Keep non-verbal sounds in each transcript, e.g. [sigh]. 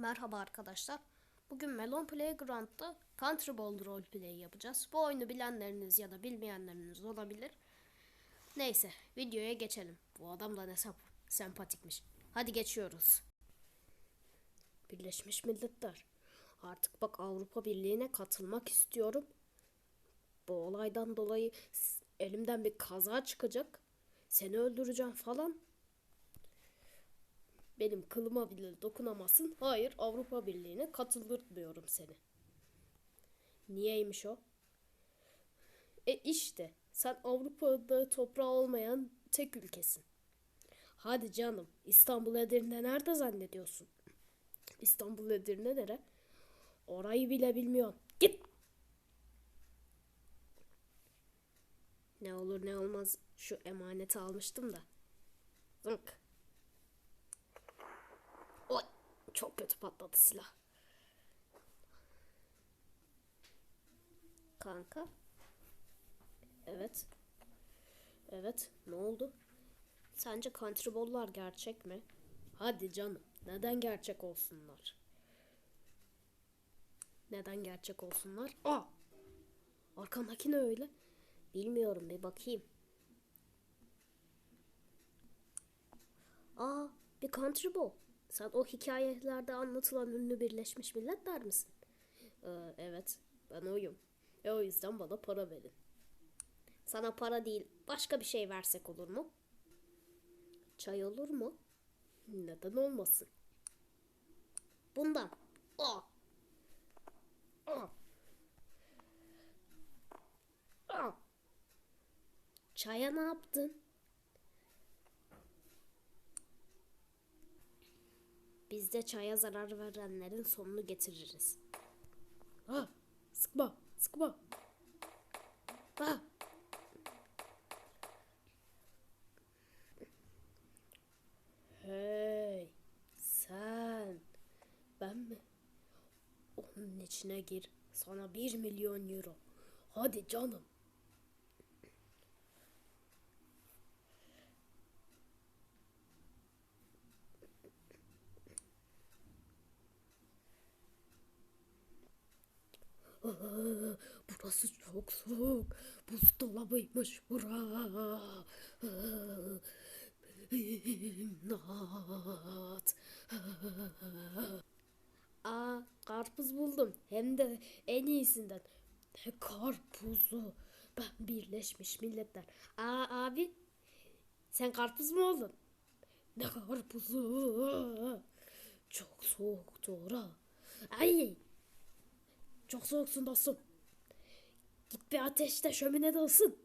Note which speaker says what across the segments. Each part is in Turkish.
Speaker 1: Merhaba arkadaşlar. Bugün Melon Playground'da Country Ball Roleplay yapacağız. Bu oyunu bilenleriniz ya da bilmeyenleriniz olabilir. Neyse videoya geçelim. Bu adam da ne sempatikmiş. Hadi geçiyoruz. Birleşmiş Milletler. Artık bak Avrupa Birliği'ne katılmak istiyorum. Bu olaydan dolayı elimden bir kaza çıkacak. Seni öldüreceğim falan. Benim kılıma bile dokunamazsın. Hayır Avrupa Birliği'ne katılırmıyorum seni. Niyeymiş o? E işte sen Avrupa'da toprağı olmayan tek ülkesin. Hadi canım İstanbul Edirne nerede zannediyorsun? İstanbul Edirne nere? Orayı bile bilmiyorum. Git! Ne olur ne olmaz şu emaneti almıştım da. Zınk. Oy, çok kötü patladı silah. Kanka. Evet. Evet, ne oldu? Sence country ball'lar gerçek mi? Hadi canım, neden gerçek olsunlar? Neden gerçek olsunlar? Aa! Arkandaki ne öyle? Bilmiyorum, bir bakayım. Aa, bir country ball. Sen o hikayelerde anlatılan ünlü Birleşmiş Milletler misin? Ee, evet, ben oyum. E o yüzden bana para verin. Sana para değil, başka bir şey versek olur mu? Çay olur mu? Neden olmasın? Bundan. Aa. Aa. Aa. Çaya ne yaptın? Biz de çaya zarar verenlerin sonunu getiririz. Ha, sıkma, sıkma. Ha. Hey, sen. Ben mi? Onun içine gir. Sana bir milyon euro. Hadi canım. [gasps] Burası çok soğuk. Buzdolabıymış bura. İmdat. Aa, karpuz buldum. Hem de en iyisinden. Karpuzu? Ben Birleşmiş Milletler. Aa abi, sen karpuz mu oldun? Ne karpuzu? Çok soğuktu ora. Ay, çok soğuksun dostum. Git bir ateşte şöminede ısın.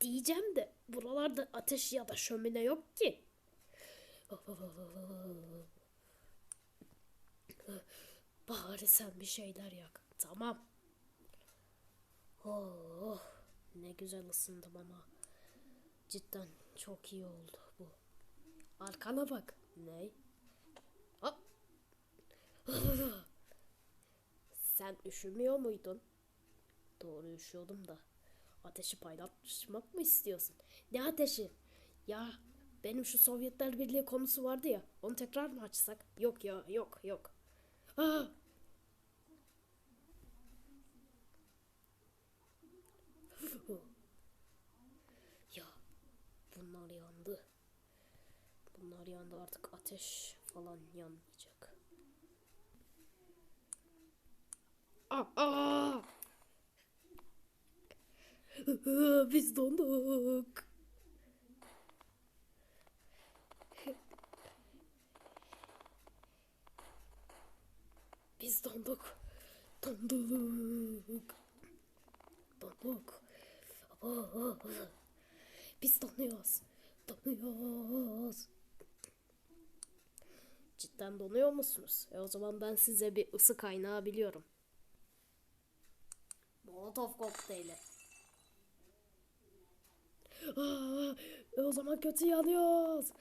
Speaker 1: Diyeceğim de buralarda ateş ya da şömine yok ki. Bari sen bir şeyler yak. Tamam. Oh, ne güzel ısındım ama. Cidden çok iyi oldu bu. Arkana bak. Ne? Hop. [laughs] Sen üşümüyor muydun? Doğru üşüyordum da. Ateşi paylaşmak mı istiyorsun? Ne ateşi? Ya benim şu Sovyetler Birliği konusu vardı ya. Onu tekrar mı açsak? Yok ya yok yok. Aa! ya bunlar yandı. Bunlar yandı artık ateş falan yanmayacak. Aa! [laughs] Biz donduk. Biz donduk. Donduk. Donduk. Biz donuyoruz. Donuyoruz. Cidden donuyor musunuz? E o zaman ben size bir ısı kaynağı biliyorum. Molotov kokteyli. Aa, o zaman kötü yanıyoruz.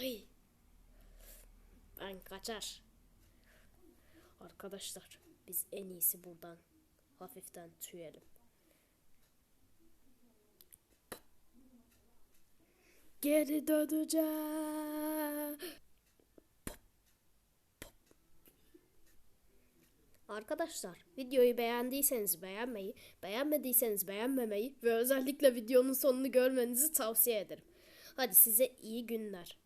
Speaker 1: Ay. Ben kaçar. Arkadaşlar biz en iyisi buradan hafiften tüyelim. Geri döneceğim. Arkadaşlar videoyu beğendiyseniz beğenmeyi, beğenmediyseniz beğenmemeyi ve özellikle videonun sonunu görmenizi tavsiye ederim. Hadi size iyi günler.